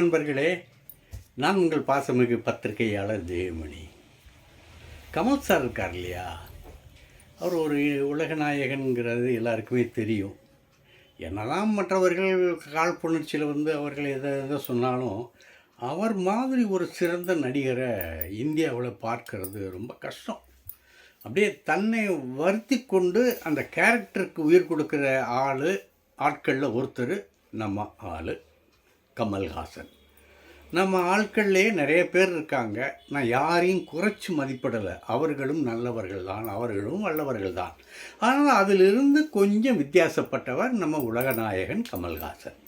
நண்பர்களே நான் உங்கள் பாசமிகு பத்திரிகையாளர் ஜெயமணி. கமல் சார் இருக்கார் இல்லையா? அவர் ஒரு உலகநாயகன்கிறது எல்லாருக்குமே தெரியும். என்னதான் மற்றவர்கள் காழ்ப்புணர்ச்சியில் வந்து அவர்கள் எதை எதை சொன்னாலும் அவர் மாதிரி ஒரு சிறந்த நடிகரை இந்தியாவில் பார்க்கறது ரொம்ப கஷ்டம். அப்படியே தன்னை வருத்தி கொண்டு அந்த கேரக்டருக்கு உயிர் கொடுக்குற ஆள் ஆட்களில் ஒருத்தர் நம்ம ஆள் கமல்ஹாசன். நம்ம ஆட்கள்லேயே நிறைய பேர் இருக்காங்க. நான் யாரையும் குறைச்சி மதிப்பிடலை. அவர்களும் நல்லவர்கள் தான். அவர்களும் வல்லவர்கள் தான். ஆனால் அதிலிருந்து கொஞ்சம் வித்தியாசப்பட்டவர் நம்ம உலகநாயகன் கமல்ஹாசன்.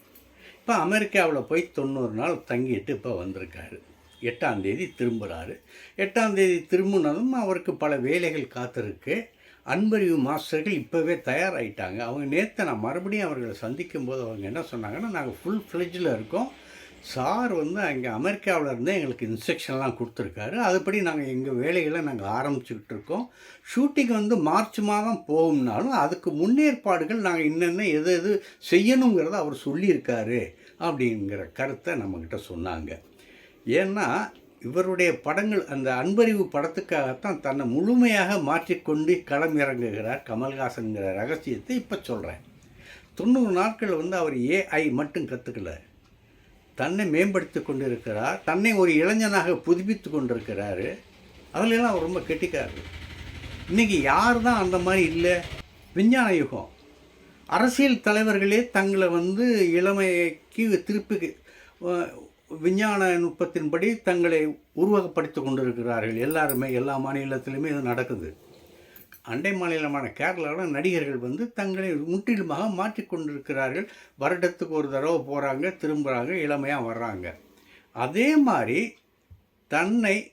இப்போ அமெரிக்காவில் போய் தொண்ணூறு நாள் தங்கிட்டு இப்போ வந்திருக்காரு. எட்டாம் தேதி திரும்புகிறாரு எட்டாம் தேதி திரும்பினதும் அவருக்கு பல வேலைகள் காத்திருக்கு. அன்பறிவு மாஸ்டர்கள் இப்போவே தயாராகிட்டாங்க அவங்க நேற்று நான் மறுபடியும் அவர்களை சந்திக்கும் போது அவங்க என்ன சொன்னாங்கன்னா நாங்கள் ஃபுல் ஃப்ளெஜில் இருக்கோம். சார் வந்து அங்கே அமெரிக்காவில் இருந்தே எங்களுக்கு இன்ஸ்ட்ரக்ஷன்லாம் கொடுத்துருக்காரு. அதுபடி நாங்கள் எங்கள் வேலைகளை நாங்கள் ஆரம்பிச்சுக்கிட்டு இருக்கோம். ஷூட்டிங் வந்து மார்ச் மாதம் போகும்னாலும் அதுக்கு முன்னேற்பாடுகள் நாங்கள் என்னென்ன எது எது செய்யணுங்கிறத அவர் சொல்லியிருக்காரு அப்படிங்கிற கருத்தை நம்மக்கிட்ட சொன்னாங்க. ஏன்னா இவருடைய படங்கள் அந்த அன்பறிவு படத்துக்காகத்தான் தன்னை முழுமையாக மாற்றிக்கொண்டு களம் இறங்குகிறார் கமல்ஹாசன்கிற ரகசியத்தை இப்போ சொல்கிறேன் தொண்ணூறு நாட்கள் வந்து அவர் ஏஐ மட்டும் கற்றுக்கல தன்னை மேம்படுத்தி கொண்டிருக்கிறார். தன்னை ஒரு இளைஞனாக புதுப்பித்து கொண்டிருக்கிறாரு. அதிலெல்லாம் அவர் ரொம்ப கெட்டிக்காரு இன்றைக்கி யார் தான் அந்த மாதிரி இல்லை. விஞ்ஞான யுகம். அரசியல் தலைவர்களே தங்களை வந்து இளமைக்கு திருப்பி விஞ்ஞான நுட்பத்தின்படி தங்களை உருவகப்படுத்தி கொண்டிருக்கிறார்கள். எல்லாருமே எல்லா மாநிலத்திலுமே இது நடக்குது. அண்டை மாநிலமான கேரளாவில் நடிகர்கள் வந்து தங்களை முற்றிலுமாக மாற்றிக்கொண்டிருக்கிறார்கள் வருடத்துக்கு ஒரு தடவை போகிறாங்க திரும்புகிறாங்க இளமையாக வர்றாங்க. அதே மாதிரி தன்னை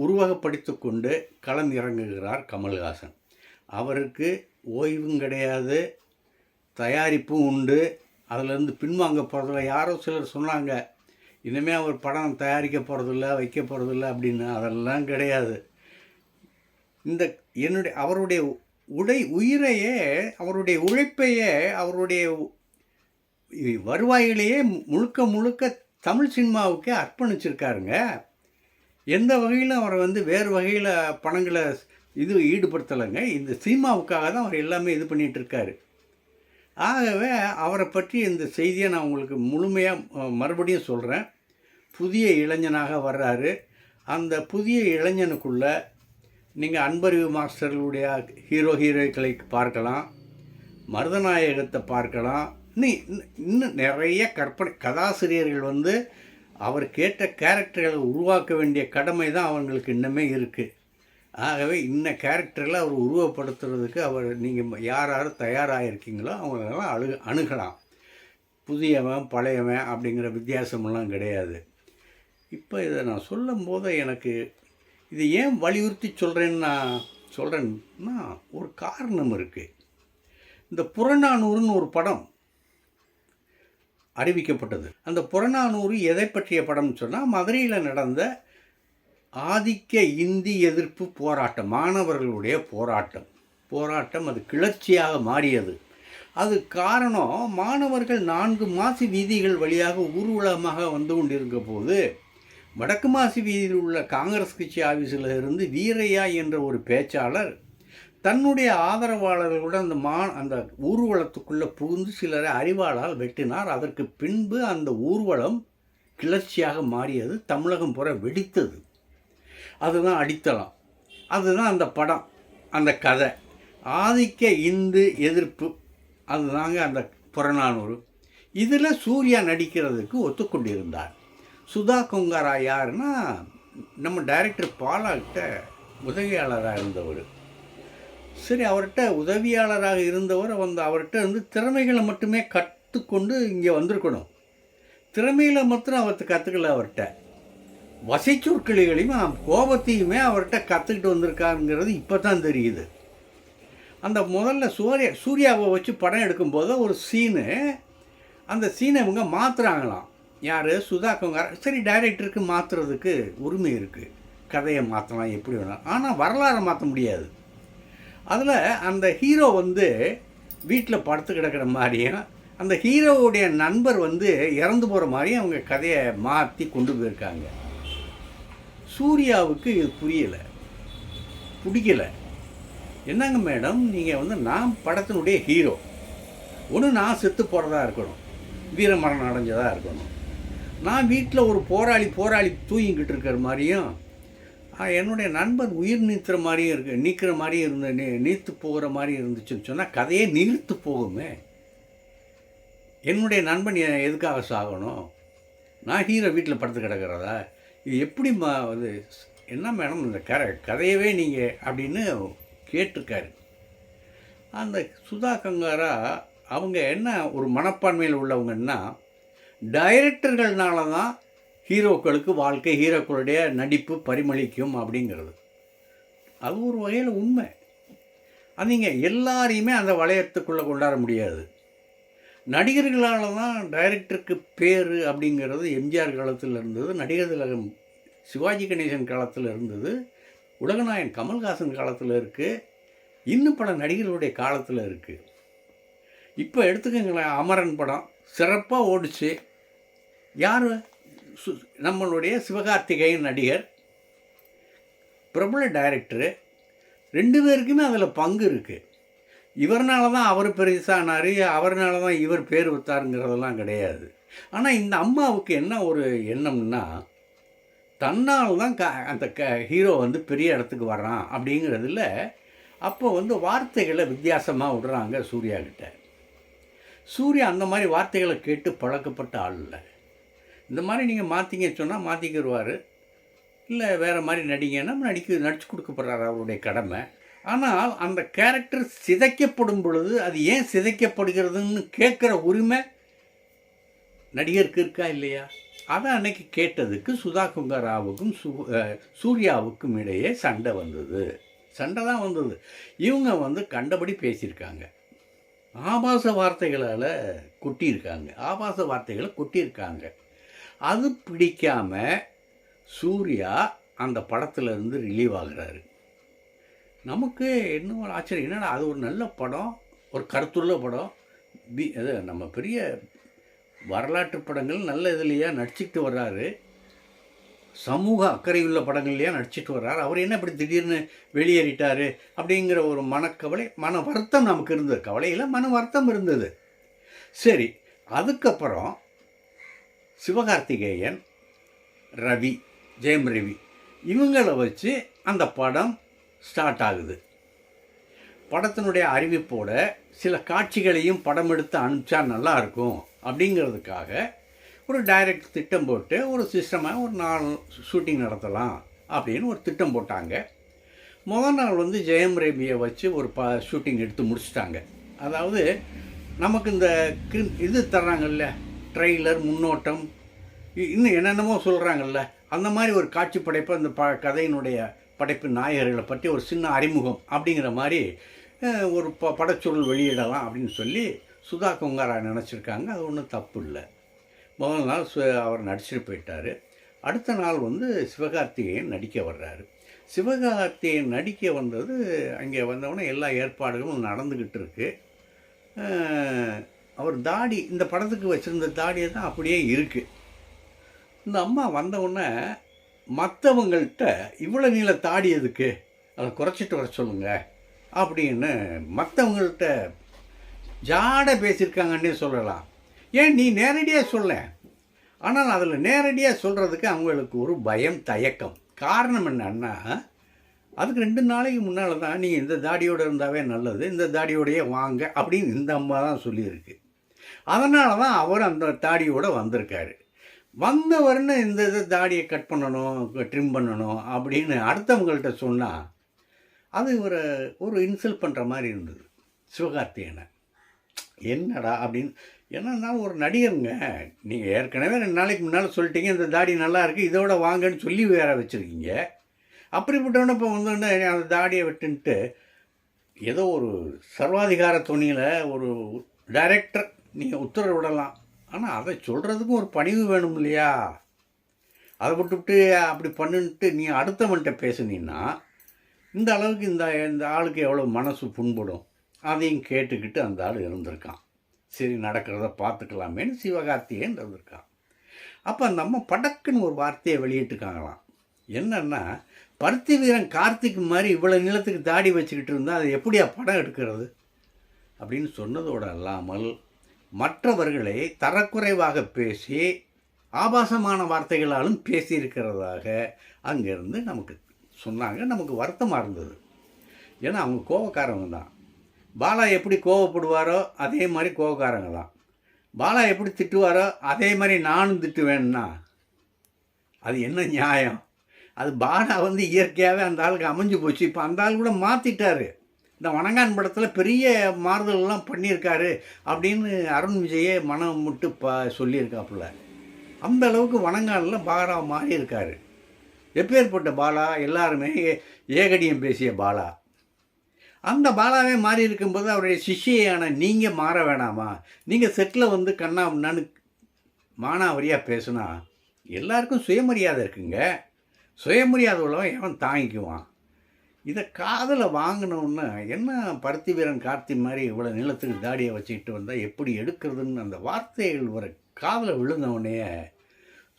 உருவகப்படுத்தி கொண்டு களம் இறங்குகிறார் கமல்ஹாசன். அவருக்கு ஓய்வும் கிடையாது தயாரிப்பும் உண்டு. அதிலேருந்து பின்வாங்க போகிறதில்ல யாரோ சிலர் சொன்னாங்க இனிமேல் அவர் படம் தயாரிக்க போகிறதில்ல வைக்க போகிறதில்ல அப்படின்னு. அதெல்லாம் கிடையாது. இந்த என்னுடைய அவருடைய உடை உயிரையே அவருடைய உழைப்பையே அவருடைய வருவாயிலேயே முழுக்க முழுக்க தமிழ் சினிமாவுக்கே அர்ப்பணிச்சிருக்காருங்க. எந்த வகையிலும் அவரை வந்து வேறு வகையில் பணங்களை இது ஈடுபடுத்தலைங்க. இந்த சினிமாவுக்காக தான் அவர் எல்லாமே இது பண்ணிகிட்ருக்காரு ஆகவே அவரை பற்றி இந்த செய்தியை நான் உங்களுக்கு முழுமையாக மறுபடியும் சொல்கிறேன் புதிய இளைஞனாக வர்றாரு. அந்த புதிய இளைஞனுக்குள்ளே நீங்கள் அன்பறிவு மாஸ்டர்களுடைய ஹீரோ ஹீரோக்களை பார்க்கலாம். மருதநாயகத்தை பார்க்கலாம். இன்னும் இன்னும் இன்னும் நிறைய கற்பனை கதாசிரியர்கள் வந்து அவர் கேட்ட கேரக்டர்களை உருவாக்க வேண்டிய கடமை தான் அவங்களுக்கு இன்னுமே இருக்குது ஆகவே இன்ன கேரக்டரில் அவர் உருவப்படுத்துறதுக்கு அவர் நீங்கள் யார் யார் தயாராக இருக்கீங்களோ அவங்களெல்லாம் அழு அணுகலாம். புதியவன் பழையவன் அப்படிங்கிற வித்தியாசமெல்லாம் கிடையாது. இப்போ இதை நான் சொல்லும் போது எனக்கு இதை ஏன் வலியுறுத்தி சொல்கிறேன்னு நான் சொல்கிறேன்னா ஒரு காரணம் இருக்குது இந்த புறநானூறுன்னு ஒரு படம் அறிவிக்கப்பட்டது. அந்த புறநானூறு எதை பற்றிய படம்னு சொன்னால் மதுரையில் நடந்த ஆதிக்க இந்தி எதிர்ப்பு போராட்டம் மாணவர்களுடைய போராட்டம். போராட்டம் அது கிளர்ச்சியாக மாறியது. அது காரணம் மாணவர்கள் நான்கு மாசி வீதிகள் வழியாக ஊர்வலமாக வந்து கொண்டிருக்க போது வடக்கு மாசி வீதியில் உள்ள காங்கிரஸ் கட்சி ஆஃபீஸில் இருந்து வீரையா என்ற ஒரு பேச்சாளர் தன்னுடைய ஆதரவாளர்களுடன் அந்த மா அந்த ஊர்வலத்துக்குள்ளே புகுந்து சிலரை அறிவாளால் வெட்டினார். அதற்கு பின்பு அந்த ஊர்வலம் கிளர்ச்சியாக மாறியது. தமிழகம் புற வெடித்தது. அதுதான் அடித்தளம். அதுதான் அந்த படம் அந்த கதை. ஆதிக்க இந்து எதிர்ப்பு அதுதாங்க அந்த புறநானூறு. இதில் சூர்யா நடிக்கிறதுக்கு ஒத்துக்கொண்டிருந்தார். சுதா கொங்காரா யாருன்னா நம்ம டைரக்டர் பாலாக்கிட்ட உதவியாளராக இருந்தவர். சரி அவர்கிட்ட உதவியாளராக இருந்தவர் வந்து அவர்கிட்ட வந்து திறமைகளை மட்டுமே கற்றுக்கொண்டு இங்கே வந்திருக்கணும். திறமையில மாத்திரம் அவர்கிட்ட கற்றுக்கல அவர்கிட்ட. வசைச்சொற்களிகளையும் கோபத்தையுமே அவர்கிட்ட கற்றுக்கிட்டு வந்திருக்காருங்கிறது இப்போ தான் தெரியுது. அந்த முதல்ல சூர்யா சூர்யாவை வச்சு படம் எடுக்கும்போது ஒரு சீனு அந்த சீனை இவங்க மாற்றுறாங்களாம் யார்? சுதா கொங்கார் சரி டைரக்டருக்கு மாற்றுறதுக்கு உரிமை இருக்குது கதையை மாற்றலாம் எப்படி வேணாலும் ஆனால் வரலாறை மாற்ற முடியாது. அதில் அந்த ஹீரோ வந்து வீட்டில் படுத்து கிடக்கிற மாதிரியும் அந்த ஹீரோவுடைய நண்பர் வந்து இறந்து போகிற மாதிரியும் அவங்க கதையை மாற்றி கொண்டு போயிருக்காங்க. சூர்யாவுக்கு இது புரியலை. பிடிக்கலை. என்னங்க மேடம் நீங்கள் வந்து நான் படத்தினுடைய ஹீரோ ஒன்று நான் செத்து போகிறதா இருக்கணும். வீரமரணம் அடைஞ்சதாக இருக்கணும். நான் வீட்டில் ஒரு போராளி போராளி தூங்கிக்கிட்டு இருக்கிற மாதிரியும் என்னுடைய நண்பன் உயிர் நீத்துற மாதிரியும் இருக்கு நீக்கிற மாதிரியும் இருந்த நீ நீத்து போகிற மாதிரி இருந்துச்சுன்னு சொன்னால் கதையே நீர்த்து போகுமே. என்னுடைய நண்பன் எதுக்காக சாகணும்? நான் ஹீரோ வீட்டில் படுத்து கிடக்கிறதா? இது எப்படிம்மா அது என்ன மேடம் இந்த கர கதையவே நீங்கள் அப்படின்னு கேட்டிருக்காரு. அந்த சுதா கங்காரா அவங்க என்ன ஒரு மனப்பான்மையில் உள்ளவங்கன்னா டைரக்டர்கள்னால தான் ஹீரோக்களுக்கு வாழ்க்கை ஹீரோக்களுடைய நடிப்பு பரிமளிக்கும் அப்படிங்கிறது. அது ஒரு வகையில் உண்மை. அது நீங்கள் எல்லாரையுமே அந்த வளையத்துக்குள்ளே கொண்டாட முடியாது. நடிகர்களால் தான் டைரக்டருக்கு பேர் அப்படிங்கிறது எம்ஜிஆர் காலத்தில் இருந்தது நடிகர் திலகம் சிவாஜி கணேசன் காலத்தில் இருந்தது உலகநாயன் கமல்ஹாசன் காலத்தில் இருக்குது இன்னும் பல நடிகர்களுடைய காலத்தில் இருக்குது இப்போ எடுத்துக்கங்களேன் அமரன் படம் சிறப்பாக ஓடிச்சு. யார்? சு நம்மளுடைய சிவகார்த்திகேயன் நடிகர் பிரபல டைரக்டரு ரெண்டு பேருக்குமே அதில் பங்கு இருக்குது இவர்னால தான் அவர் பெருசானார் அவர்னால தான் இவர் பேர் வித்தாருங்கிறதெல்லாம் கிடையாது. ஆனால் இந்த அம்மாவுக்கு என்ன ஒரு எண்ணம்னா தன்னால் தான் க அந்த க ஹீரோ வந்து பெரிய இடத்துக்கு வர்றான் அப்படிங்கிறதுல அப்போ வந்து வார்த்தைகளை வித்தியாசமாக விடுறாங்க சூர்யா கிட்ட. சூர்யா அந்த மாதிரி வார்த்தைகளை கேட்டு பழக்கப்பட்ட ஆள் இல்லை. இந்த மாதிரி நீங்கள் மாற்றிங்க சொன்னால் மாற்றிக்கிடுவார் இல்லை வேறு மாதிரி நடிங்கன்னா நடிக்க நடிச்சு கொடுக்கப்படுறாரு அவருடைய கடமை. ஆனால் அந்த கேரக்டர் சிதைக்கப்படும் பொழுது அது ஏன் சிதைக்கப்படுகிறதுன்னு கேட்குற உரிமை நடிகருக்கு இருக்கா இல்லையா? அதை அன்னைக்கு கேட்டதுக்கு சுதா குங்கராவுக்கும் சு சூர்யாவுக்கும் இடையே சண்டை வந்தது. சண்டை தான் வந்தது. இவங்க வந்து கண்டபடி பேசியிருக்காங்க. ஆபாச வார்த்தைகளால் கொட்டியிருக்காங்க. ஆபாச வார்த்தைகளை கொட்டியிருக்காங்க. அது பிடிக்காம சூர்யா அந்த படத்துலேருந்து ரிலீவ் ஆகிறாரு. நமக்கு என்ன ஒரு ஆச்சரியம்? என்னடா அது ஒரு நல்ல படம் ஒரு கருத்துள்ள படம். பி அது நம்ம பெரிய வரலாற்று படங்கள் நல்ல இதுலையா நடிச்சுட்டு வர்றாரு. சமூக அக்கறையுள்ள படங்கள்லையா நடிச்சிட்டு வர்றாரு. அவர் என்ன இப்படி திடீர்னு வெளியேறிட்டார் அப்படிங்கிற ஒரு மனக்கவலை மன வருத்தம் நமக்கு இருந்தது. கவலையில் மன வருத்தம் இருந்தது. சரி அதுக்கப்புறம் சிவகார்த்திகேயன் ரவி ஜெயம் ரவி இவங்களை வச்சு அந்த படம் ஸ்டார்ட் ஆகுது. படத்தினுடைய அறிவிப்போட சில காட்சிகளையும் படம் எடுத்து அனுப்பிச்சா நல்லாயிருக்கும் அப்படிங்கிறதுக்காக ஒரு டைரக்ட் திட்டம் போட்டு ஒரு சிஸ்டமாக ஒரு நாள் ஷூட்டிங் நடத்தலாம் அப்படின்னு ஒரு திட்டம் போட்டாங்க. முதல் நாள் வந்து ஜெயம் ரவியை வச்சு ஒரு ப ஷூட்டிங் எடுத்து முடிச்சிட்டாங்க. அதாவது நமக்கு இந்த இது தர்றாங்கல்ல ட்ரெய்லர் முன்னோட்டம் இ- இன்னும் என்னென்னமோ சொல்கிறாங்கல்ல அந்த மாதிரி ஒரு காட்சி படைப்பு அந்த ப கதையினுடைய படைப்பு நாயகர்களை பற்றி ஒரு சின்ன அறிமுகம் அப்படிங்கிற மாதிரி ஒரு ப படச்சொருள் வெளியிடலாம் அப்படின்னு சொல்லி சுதா கொங்காரா நினச்சிருக்காங்க. அது ஒன்றும் தப்பு இல்லை. முதல் நாள் சு அவர் நடிச்சுட்டு போயிட்டார். அடுத்த நாள் வந்து சிவகார்த்திகேயன் நடிக்க வர்றாரு. சிவகார்த்திகேயன் நடிக்க வந்தது அங்கே வந்தவுடனே எல்லா ஏற்பாடுகளும் நடந்துக்கிட்டு இருக்குது அவர் தாடி இந்த படத்துக்கு வச்சுருந்த தாடியை தான் அப்படியே இருக்குது இந்த அம்மா வந்தவுடனே மற்றவங்கள்ட்ட இவ்வளோ நீள தாடி எதுக்கு? அதை குறைச்சிட்டு வர சொல்லுங்கள் அப்படின்னு மற்றவங்கள்ட்ட ஜாட பேசியிருக்காங்கன்னே சொல்லலாம். ஏன் நீ நேரடியாக சொல்ல? ஆனால் அதில் நேரடியாக சொல்கிறதுக்கு அவங்களுக்கு ஒரு பயம் தயக்கம். காரணம் என்னன்னா அதுக்கு ரெண்டு நாளைக்கு முன்னால் தான் நீங்கள் இந்த தாடியோடு இருந்தாவே நல்லது இந்த தாடியோடையே வாங்க அப்படின்னு இந்த அம்மா தான் சொல்லியிருக்கு. அதனால தான் அவர் அந்த தாடியோடு வந்திருக்காரு. வந்தவர்னு இந்த இது தாடியை கட் பண்ணணும் ட்ரிம் பண்ணணும் அப்படின்னு அடுத்தவங்கள்ட்ட சொன்னால் அது ஒரு ஒரு இன்சல்ட் பண்ணுற மாதிரி இருந்தது. சிவகார்த்தியனை என்னடா அப்படின்னு என்னன்னா ஒரு நடிகருங்க. நீங்கள் ஏற்கனவே ரெண்டு நாளைக்கு முன்னால் சொல்லிட்டீங்க இந்த தாடி நல்லா இருக்குது இதோட வாங்கன்னு சொல்லி வேற வச்சுருக்கீங்க. அப்படிப்பட்டவன இப்போ வந்தோடனே அந்த தாடியை விட்டுன்ட்டு ஏதோ ஒரு சர்வாதிகார துணியில் ஒரு டைரக்டர் நீங்கள் உத்தரவு விடலாம் ஆனால் அதை சொல்கிறதுக்கும் ஒரு பணிவு வேணும் இல்லையா? அதை விட்டுவிட்டு அப்படி பண்ணுன்ட்டு நீ அடுத்தவன்கிட்ட பேசுனீன்னா இந்த அளவுக்கு இந்த இந்த ஆளுக்கு எவ்வளோ மனசு புண்படும்? அதையும் கேட்டுக்கிட்டு அந்த ஆள் இருந்திருக்கான் சரி நடக்கிறத பார்த்துக்கலாமேன்னு சிவகார்த்திகேயன் இருந்திருக்கான் அப்போ அந்த அம்மா படக்குன்னு ஒரு வார்த்தையை வெளியிட்டுக்காங்களாம். என்னென்னா பருத்தி வீரன் கார்த்திக் மாதிரி இவ்வளோ நிலத்துக்கு தாடி வச்சுக்கிட்டு இருந்தால் அது எப்படியா படம் எடுக்கிறது? அப்படின்னு சொன்னதோடு அல்லாமல் மற்றவர்களை தரக்குறைவாக பேசி ஆபாசமான வார்த்தைகளாலும் பேசியிருக்கிறதாக அங்கேருந்து நமக்கு சொன்னாங்க. நமக்கு வருத்தமாக இருந்தது. ஏன்னா அவங்க கோவக்காரவங்க தான். பாலா எப்படி கோவப்படுவாரோ அதே மாதிரி கோவக்காரங்க தான். பாலா எப்படி திட்டுவாரோ அதே மாதிரி நானும் திட்டுவேன்னா அது என்ன நியாயம்? அது பாலா வந்து இயற்கையாகவே அந்த ஆளுக்கு அமைஞ்சு போச்சு. இப்போ அந்த ஆள் கூட மாற்றிட்டாரு இந்த வணங்கான் படத்தில் பெரிய மாறுதல்லாம் பண்ணியிருக்காரு அப்படின்னு அருண் விஜயே மனம் முட்டு ப சொல்லியிருக்காப்புல. அந்த அளவுக்கு வணங்கானில் பாலா மாறி இருக்காரு எப்பேற்பட்ட பாலா? எல்லாருமே ஏகடியம் பேசிய பாலா. அந்த பாலாவே மாறி இருக்கும்போது அவருடைய சிஷியான நீங்கள் மாற வேணாமா? நீங்கள் செட்டில் வந்து கண்ணா முன்னான்னு மானாவரியாக பேசுனா எல்லாருக்கும் சுயமரியாதை இருக்குங்க. சுயமரியாதை உள்ளவன் எவன் தாங்கிக்குவான்? இதை காதில் வாங்கினோன்னு என்ன பருத்தி வீரன் கார்த்தி மாதிரி இவ்வளோ நிலத்துக்கு தாடியை வச்சுக்கிட்டு வந்தால் எப்படி எடுக்கிறதுன்னு அந்த வார்த்தைகள் ஒரு காதில் விழுந்தவொடனே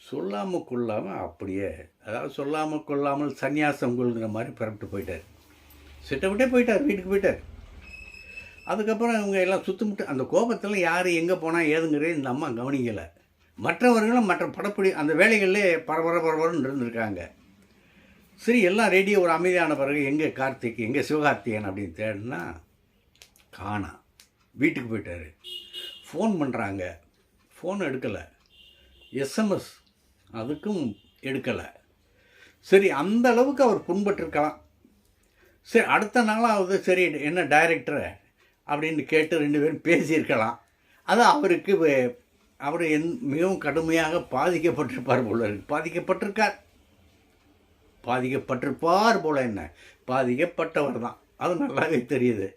சொல்லாமல் கொள்ளாமல் அப்படியே அதாவது சொல்லாமல் கொள்ளாமல் சன்னியாசம் கொள்கிற மாதிரி பிறப்பிட்டு போயிட்டார். சிட்டை விட்டே போயிட்டார் வீட்டுக்கு போயிட்டார். அதுக்கப்புறம் இவங்க எல்லாம் சுத்தமிட்டு அந்த கோபத்தில் யார் எங்கே போனால் ஏதுங்கிறது இந்த அம்மா கவனிக்கலை. மற்றவர்களும் மற்ற படப்பிடி அந்த வேலைகளிலே பரபர பரபரன்னு இருந்திருக்காங்க. சரி எல்லாம் ரேடியோ ஒரு அமைதியான பிறகு எங்கே கார்த்திக் எங்கே சிவகார்த்திகன் அப்படின்னு தேடினா காணா. வீட்டுக்கு போயிட்டார். ஃபோன் பண்ணுறாங்க ஃபோன் எடுக்கலை. எஸ்எம்எஸ் அதுக்கும் எடுக்கலை. சரி அந்த அளவுக்கு அவர் புண்பட்டிருக்கலாம். சரி அடுத்த நாளாவது சரி என்ன டைரக்டரு அப்படின்னு கேட்டு ரெண்டு பேரும் பேசியிருக்கலாம். அது அவருக்கு அவர் எந் மிகவும் கடுமையாக பாதிக்கப்பட்டிருப்பார் போல பாதிக்கப்பட்டிருக்கார். பாதிக்கப்பட்டிருப்பார் போல என்ன? பாதிக்கப்பட்டவர் தான். அது நல்லாவே தெரியுது.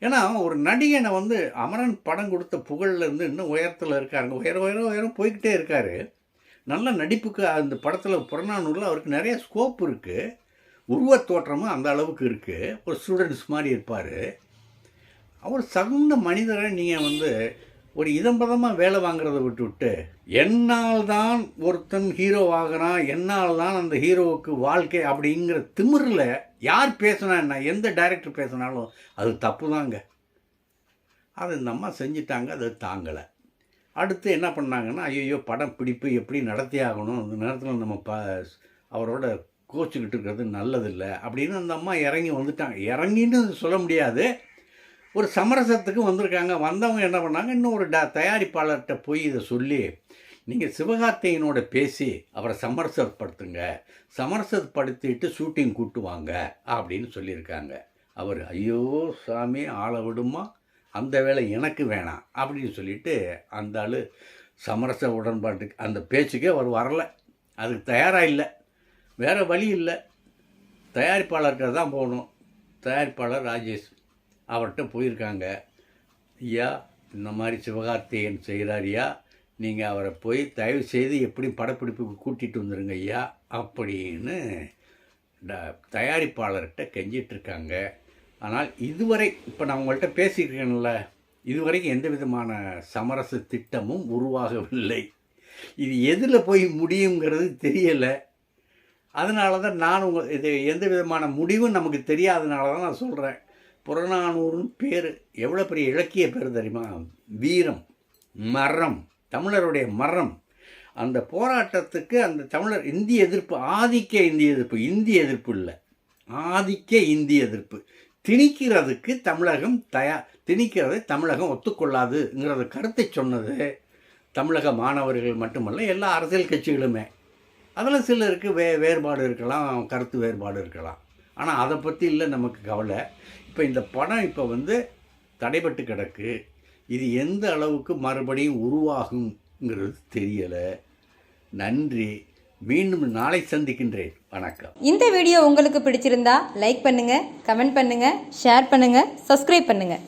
ஏன்னா ஒரு நடிகனை வந்து அமரன் படம் கொடுத்த புகழ்ல இருந்து இன்னும் உயரத்தில் இருக்காருங்க. உயர உயர உயரம் போய்கிட்டே இருக்கார். நல்ல நடிப்புக்கு அந்த படத்தில் புறநானூரில் அவருக்கு நிறைய ஸ்கோப் இருக்குது உருவத் தோற்றமும் அந்த அளவுக்கு இருக்குது ஒரு ஸ்டூடெண்ட்ஸ் மாதிரி இருப்பார். அவர் சகுந்த மனிதரை நீங்கள் வந்து ஒரு இதம்பதமாக வேலை வாங்குறதை விட்டுவிட்டு என்னால் தான் ஒருத்தன் ஹீரோ ஆகிறான் என்னால் தான் அந்த ஹீரோவுக்கு வாழ்க்கை அப்படிங்கிற திமிரில் யார் பேசினா என்ன எந்த டைரக்டர் பேசினாலும் அது தப்பு தாங்க அது இந்த அம்மா செஞ்சிட்டாங்க அது தாங்கலை. அடுத்து என்ன பண்ணாங்கன்னா ஐயோ படம் பிடிப்பு எப்படி நடத்தி ஆகணும் அந்த நேரத்தில் நம்ம ப அவரோட கோச்சிக்கிட்டு இருக்கிறது நல்லதில்லை அப்படின்னு அந்த அம்மா இறங்கி வந்துட்டாங்க. இறங்கின்னு சொல்ல முடியாது. ஒரு சமரசத்துக்கு வந்திருக்காங்க. வந்தவங்க என்ன பண்ணாங்க? இன்னும் ஒரு ட தயாரிப்பாளர்கிட்ட போய் இதை சொல்லி நீங்கள் சிவகார்த்திகேயனோட பேசி அவரை சமரசப்படுத்துங்க. சமரசப்படுத்திட்டு ஷூட்டிங் கூட்டு வாங்க அப்படின்னு சொல்லியிருக்காங்க. அவர் ஐயோ சாமி ஆளை விடுமா? அந்த வேலை எனக்கு வேணாம் அப்படின்னு சொல்லிட்டு அந்த ஆள் சமரச உடன்பாட்டுக்கு அந்த பேச்சுக்கே அவர் வரல. அதுக்கு தயாராக இல்லை. வேறு வழி இல்லை. தயாரிப்பாளர்கிட்ட தான் போகணும். தயாரிப்பாளர் ராஜேஷ். அவர்கிட்ட போயிருக்காங்க. ஐயா இந்த மாதிரி சிவகார்த்திகேயன் செய்கிறாரியா நீங்கள் அவரை போய் தயவு செய்து எப்படி படப்பிடிப்புக்கு கூட்டிகிட்டு வந்துடுங்க ஐயா அப்படின்னு தயாரிப்பாளர்கிட்ட கெஞ்சிட்ருக்காங்க. ஆனால் இதுவரை இப்போ நான் உங்கள்கிட்ட பேசியிருக்கேன்ல இதுவரைக்கும் எந்த விதமான சமரச திட்டமும் உருவாகவில்லை. இது எதில் போய் முடியுங்கிறது தெரியலை. அதனால தான் நான் உங்கள் இது எந்த விதமான முடிவும் நமக்கு தெரியாதனால தான் நான் சொல்கிறேன் புறநானூறுன்னு பேர். எவ்வளோ பெரிய இலக்கிய பேர் தெரியுமா? வீரம் மரம் தமிழருடைய மரம். அந்த போராட்டத்துக்கு அந்த தமிழர் இந்திய எதிர்ப்பு ஆதிக்க இந்திய எதிர்ப்பு இந்திய எதிர்ப்பு இல்லை. ஆதிக்க இந்திய எதிர்ப்பு. திணிக்கிறதுக்கு தமிழகம் தயா திணிக்கிறதை தமிழகம் ஒத்துக்கொள்ளாதுங்கிறத கருத்தை சொன்னது தமிழக மாணவர்கள் மட்டுமல்ல எல்லா அரசியல் கட்சிகளுமே. அதில் சிலருக்கு வே வேறுபாடு இருக்கலாம் கருத்து வேறுபாடு இருக்கலாம். ஆனால் அதை பற்றி இல்லை நமக்கு கவலை. இப்போ இந்த படம் இப்போ வந்து தடைபட்டு கிடக்கு. இது எந்த அளவுக்கு மறுபடியும் உருவாகுங்கிறது தெரியலை. நன்றி. மீண்டும் நாளை சந்திக்கின்றேன். வணக்கம். இந்த வீடியோ உங்களுக்கு பிடிச்சிருந்தா லைக் பண்ணுங்கள் கமெண்ட் பண்ணுங்கள் ஷேர் பண்ணுங்கள் சப்ஸ்கிரைப் பண்ணுங்கள்